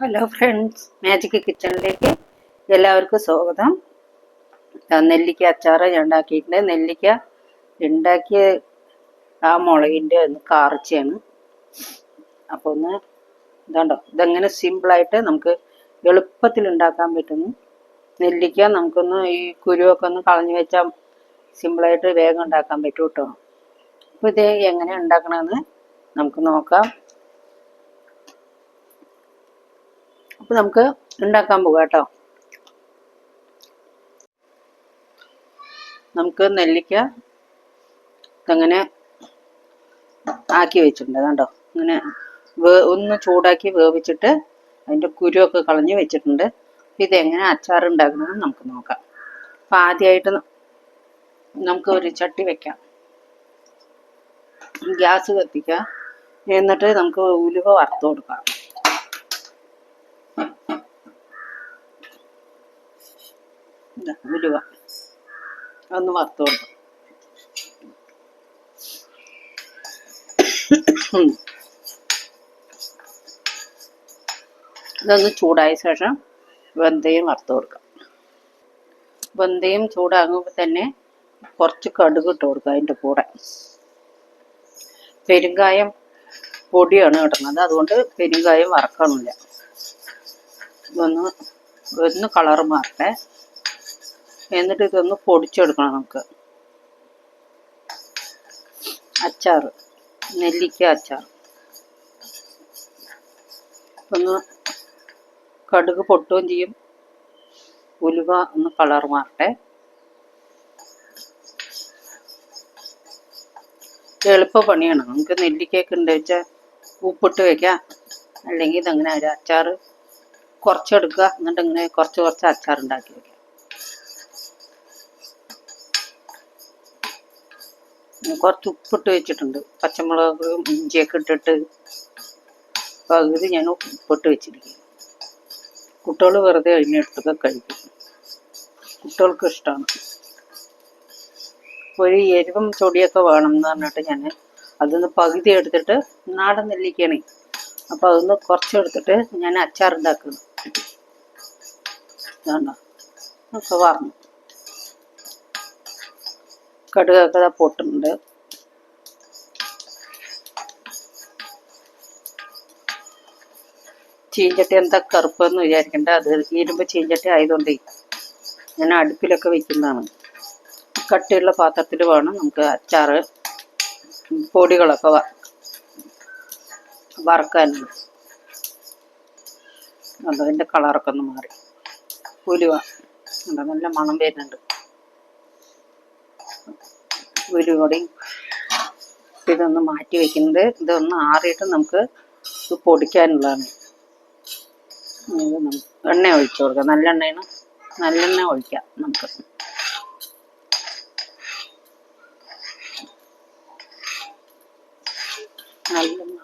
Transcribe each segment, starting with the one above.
Hello friends magic കിച്ചണിലേക്ക് എല്ലാവർക്കും സ്വാഗതം. നെല്ലിക്ക അച്ചാർ ഞാൻ ഉണ്ടാക്കിയിട്ടുണ്ട്. നെല്ലിക്ക ഉണ്ടാക്കിയ ആ മുളകിന്റെ ഒന്ന് കാർച്ചയാണ്. അപ്പോൾ ഒന്ന് ഇതാണ്ടോ ഇതെങ്ങനെ സിമ്പിളായിട്ട് നമുക്ക് എളുപ്പത്തിൽ ഉണ്ടാക്കാൻ പറ്റുന്നു. നെല്ലിക്ക നമുക്കൊന്ന് ഈ കുരുവൊക്കെ ഒന്ന് കളഞ്ഞു വെച്ചാൽ സിമ്പിളായിട്ട് വേഗം ഉണ്ടാക്കാൻ പറ്റും കേട്ടോ അപ്പോൾ ഇത് എങ്ങനെ ഉണ്ടാക്കണമെന്ന് നമുക്ക് നോക്കാം. അപ്പൊ നമുക്ക് ഉണ്ടാക്കാൻ പോകാം കേട്ടോ. നമുക്ക് നെല്ലിക്ക അങ്ങനെ ആക്കി വെച്ചിട്ടുണ്ട്. കണ്ടോ ഇങ്ങനെ വേ ഒന്ന് ചൂടാക്കി വേവിച്ചിട്ട് അതിന്റെ കുരുവൊക്കെ കളഞ്ഞ് വെച്ചിട്ടുണ്ട്. ഇതെങ്ങനെ അച്ചാർ ഉണ്ടാക്കണമെന്ന് നമുക്ക് നോക്കാം. അപ്പം ആദ്യമായിട്ട് നമുക്ക് ഒരു ചട്ടി വെക്കാം. ഗ്യാസ് കത്തിക്കാം എന്നിട്ട് നമുക്ക് ഉലുവ വറുത്ത് കൊടുക്കാം. ഉലുവ ഒന്ന് വറുത്ത് കൊടുക്കും ഇതൊന്ന് ചൂടായ ശേഷം വെന്തയും വറുത്ത് കൊടുക്കാം. വെന്തയും ചൂടാകുമ്പോൾ തന്നെ കുറച്ച് കടുക് ഇട്ട് കൊടുക്കുക അതിന്റെ കൂടെ. പെരുങ്കായം പൊടിയാണ് കിട്ടുന്നത് അതുകൊണ്ട് പെരുങ്കായം വറക്കണില്ല ഒന്ന് ഒന്ന് കളർ മാറട്ടെ. എന്നിട്ട് ഇതൊന്ന് പൊടിച്ചെടുക്കണം നമുക്ക്. അച്ചാർ നെല്ലിക്ക അച്ചാർ ഒന്ന് കടുക് പൊട്ടുകയും ചെയ്യും. ഉലുവ ഒന്ന് കളർ മാറട്ടെ. എളുപ്പ പണിയാണ് നമുക്ക് നെല്ലിക്കയൊക്കെ ഉണ്ട് വെച്ചാൽ ഉപ്പിട്ട് വെക്കാം. അല്ലെങ്കിൽ ഇതങ്ങനെ ഒരു അച്ചാർ കുറച്ചെടുക്കുക. എന്നിട്ട് ഇങ്ങനെ കുറച്ച് കുറച്ച് അച്ചാർ ഉണ്ടാക്കി വെക്കാം. കുറച്ച് ഉപ്പിട്ട് വെച്ചിട്ടുണ്ട്. പച്ചമുളക് ഇഞ്ചിയൊക്കെ ഇട്ടിട്ട് പകുതി ഞാൻ ഉപ്പിട്ട് വെച്ചിരിക്കും കുട്ടികൾ വെറുതെ അതിനെടുത്തൊക്കെ കഴിക്കും. കുട്ടികൾക്ക് ഇഷ്ടമാണ് ഒരു എരിവും ചൊടിയൊക്കെ വേണം എന്ന് പറഞ്ഞിട്ട് ഞാൻ അതൊന്ന് പകുതി എടുത്തിട്ട് നാടൻ നെല്ലിക്കണേ അപ്പം അതൊന്ന് കുറച്ചെടുത്തിട്ട് ഞാൻ അച്ചാർ ഉണ്ടാക്കുന്നു ഇതാണ്ടോ? ഒക്കെ പറഞ്ഞു കടുകൊക്കെ പൊട്ടുന്നുണ്ട്. ചീഞ്ചട്ടി എന്താ കറുപ്പെന്ന് വിചാരിക്കണ്ട. അത് ഇരുമ്പ് ചീഞ്ചട്ടി ആയതുകൊണ്ടേ ഞാൻ അടുപ്പിലൊക്കെ വെക്കുന്നതാണ്. കട്ടിയുള്ള പാത്രത്തിൽ വേണം നമുക്ക് അച്ചാർ പൊടികളൊക്കെ വറക്കാനാണ് അതിന്റെ കളറൊക്കെ ഒന്ന് മാറി. ഉലുവ. നല്ല മണം വരുന്നുണ്ട്. ഉലുവടയും ഇതൊന്ന് മാറ്റി വെക്കുന്നത്. ഇതൊന്ന് ആറിയിട്ട് നമുക്ക് പൊടിക്കാനുള്ളതാണ്. എണ്ണ ഒഴിച്ചു കൊടുക്കാം. നല്ലെണ്ണയാണ്. നല്ലെണ്ണ ഒഴിക്കാം നമുക്ക്. നല്ലെണ്ണ.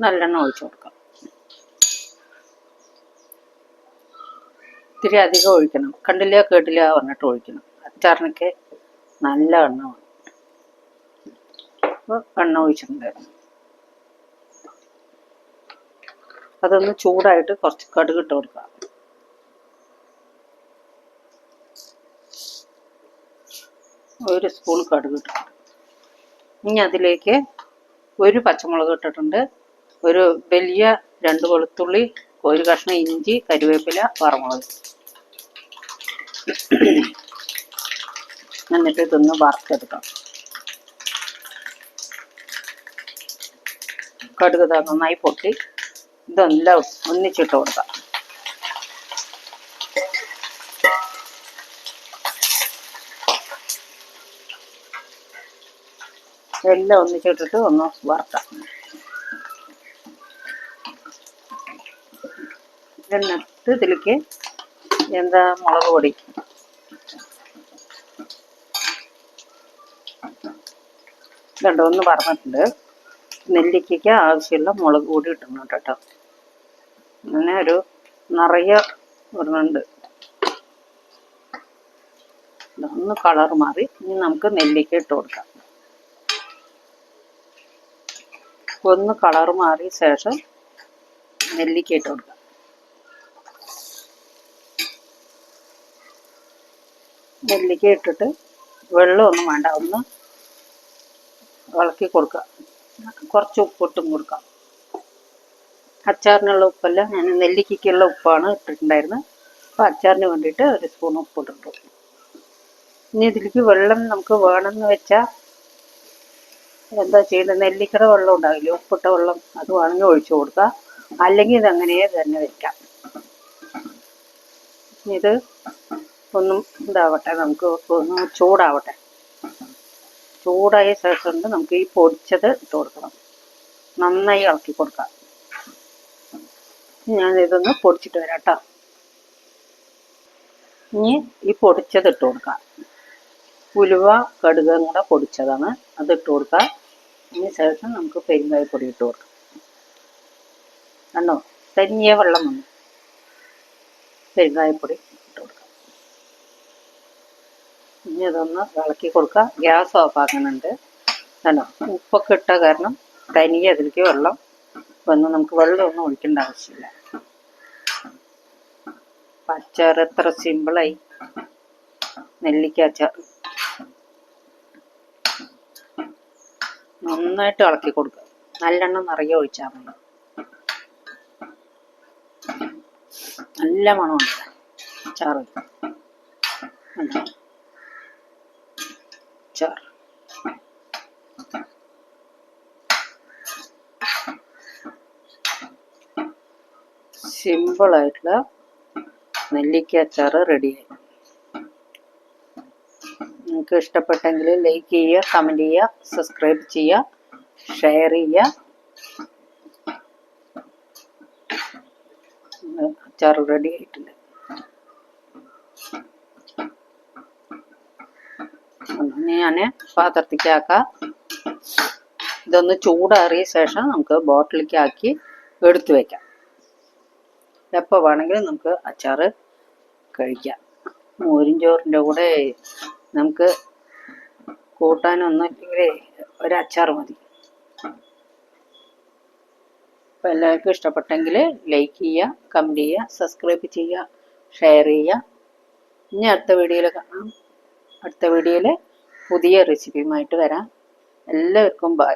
നല്ലെണ്ണ ഒഴിച്ചു കൊടുക്കാം. ഇത്തിരി അധികം ഒഴിക്കണം. കണ്ടില്ല? കേട്ടില്ല? പറഞ്ഞിട്ട് ഒഴിക്കണം. അച്ചാറിനൊക്കെ നല്ല എണ്ണ വേണം അപ്പോൾ എണ്ണ ഒഴിച്ചിട്ടുണ്ടായിരുന്നു. അതൊന്ന് ചൂടായിട്ട് കുറച്ച് കടുക് ഇട്ട് കൊടുക്കുക. ഒരു സ്പൂൺ കടുക് ഇട്ടിട്ടുണ്ട് ഇനി അതിലേക്ക് ഒരു പച്ചമുളക് ഇട്ടിട്ടുണ്ട്. ഒരു വലിയ രണ്ട് വെളുത്തുള്ളി ഒരു കഷ്ണം ഇഞ്ചി കരുവേപ്പില വറമുളക്. എന്നിട്ട് ഇതൊന്ന് വറുത്തെടുക്കാം. കടുക് നന്നായി പൊട്ടി. ഇതെല്ലാം ഒന്നിച്ചിട്ട് കൊടുക്കാം. എല്ലാം ഒന്നിച്ചിട്ടിട്ട് ഒന്ന് വറുക്കാം. എന്നിട്ട് ഇതിലേക്ക് എന്താ മുളക് പൊടി. ഇതുണ്ട് ഒന്ന് പറഞ്ഞിട്ടുണ്ട് നെല്ലിക്കയ്ക്ക് ആവശ്യമുള്ള മുളക് പൊടി ഇട്ടുണ്ട് കേട്ടോ. അങ്ങനെ ഒരു നിറയെ ഇടുന്നുണ്ട്. ഒന്ന് കളർ മാറി ഇനി നമുക്ക് നെല്ലിക്ക ഇട്ട് കൊടുക്കാം. ഒന്ന് കളർ മാറിയ ശേഷം നെല്ലിക്ക ഇട്ട് കൊടുക്കാം. നെല്ലിക്ക ഇട്ടിട്ട് വെള്ളമൊന്നും വേണ്ട. ഒന്ന് ഇളക്കി കൊടുക്കുക കുറച്ച് ഉപ്പിട്ടും കൊടുക്കാം. അച്ചാറിനുള്ള ഉപ്പല്ല. ഞാൻ നെല്ലിക്കയ്ക്കുള്ള ഉപ്പാണ് ഇട്ടിട്ടുണ്ടായിരുന്നത്. അപ്പോൾ അച്ചാറിന് വേണ്ടിയിട്ട് ഒരു സ്പൂൺ ഉപ്പിട്ടിട്ടു. ഇനി ഇതിലേക്ക് വെള്ളം നമുക്ക് വേണമെന്ന് വെച്ചാൽ എന്താ ചെയ്യുന്നത്? നെല്ലിക്കയുടെ വെള്ളം ഉണ്ടാവില്ലേ? ഉപ്പിട്ട വെള്ളം അത് വേണമെങ്കിൽ ഒഴിച്ചു കൊടുക്കുക അല്ലെങ്കിൽ ഇതങ്ങനെ തന്നെ ഇനി ഇത് ഒന്നും ഇതാവട്ടെ നമുക്ക് ഒന്ന് ചൂടാവട്ടെ. ചൂടായ ശേഷം നമുക്ക് ഈ പൊടിച്ചത് ഇട്ട് കൊടുക്കണം. നന്നായി ഇളക്കി കൊടുക്കാം. ഞാൻ ഇതൊന്ന് പൊടിച്ചിട്ട് വരാം കേട്ടോ. ഇനി ഈ പൊടിച്ചത് ഇട്ട് കൊടുക്കാം. ഉലുവ കടുകും കൂടെ പൊടിച്ചതാണ്. അത് ഇട്ട് കൊടുക്കാം. അതിന് ശേഷം നമുക്ക് പെരുങ്കായപ്പൊടി ഇട്ട് കൊടുക്കാം. കണ്ടോ? തനിയെ വെള്ളം വന്നു. പെരുങ്കായപ്പൊടി ഇനി ഇതൊന്ന് ഇളക്കി കൊടുക്കുക. ഗ്യാസ് ഓഫ് ആക്കുന്നുണ്ട് കണ്ടോ? ഉപ്പൊക്കെ ഇട്ട കാരണം തനിയെ അതിലേക്ക് വെള്ളം വന്ന് നമുക്ക് വെള്ളമൊന്നും ഒഴിക്കേണ്ട ആവശ്യമില്ല. അച്ചാർ എത്ര സിമ്പിളായി നെല്ലിക്ക അച്ചാർ. നന്നായിട്ട് ഇളക്കി കൊടുക്കുക. നല്ലെണ്ണം നിറയെ ഒഴിച്ചാൽ മതി. നല്ല മണമുണ്ട്. അച്ചാറ്. കണ്ടോ? അച്ചാർ സിമ്പിളായിട്ടുള്ള നെല്ലിക്ക അച്ചാർ റെഡിയായി നിങ്ങൾക്ക് ഇഷ്ടപ്പെട്ടെങ്കിൽ ലൈക്ക് ചെയ്യുക കമന്റ് ചെയ്യുക സബ്സ്ക്രൈബ് ചെയ്യുക ഷെയർ ചെയ്യുക. അച്ചാർ റെഡി ആയിട്ടുണ്ട് ഇനി ഞാൻ പാത്രത്തേക്ക് ആക്കാം ഇതൊന്ന് ചൂടാറിയ ശേഷം നമുക്ക് ബോട്ടിലേക്ക് ആക്കി എടുത്തു വയ്ക്കാം എപ്പോൾ വേണമെങ്കിലും നമുക്ക് അച്ചാറ് കഴിക്കാം. മോരും ചോറിന്റെ കൂടെ നമുക്ക് കൂട്ടാനൊന്നും ഇല്ലെങ്കിൽ ഒരു അച്ചാർ മതി. അപ്പോൾ എല്ലാവർക്കും ഇഷ്ടപ്പെട്ടെങ്കിൽ ലൈക്ക് ചെയ്യുക കമന്റ് ചെയ്യുക സബ്സ്ക്രൈബ് ചെയ്യുക ഷെയർ ചെയ്യുക ഇനി അടുത്ത വീഡിയോയിൽ കാണാം. അടുത്ത വീഡിയോയിൽ പുതിയ റെസിപ്പിയുമായിട്ട് വരാം. എല്ലാവർക്കും ബൈ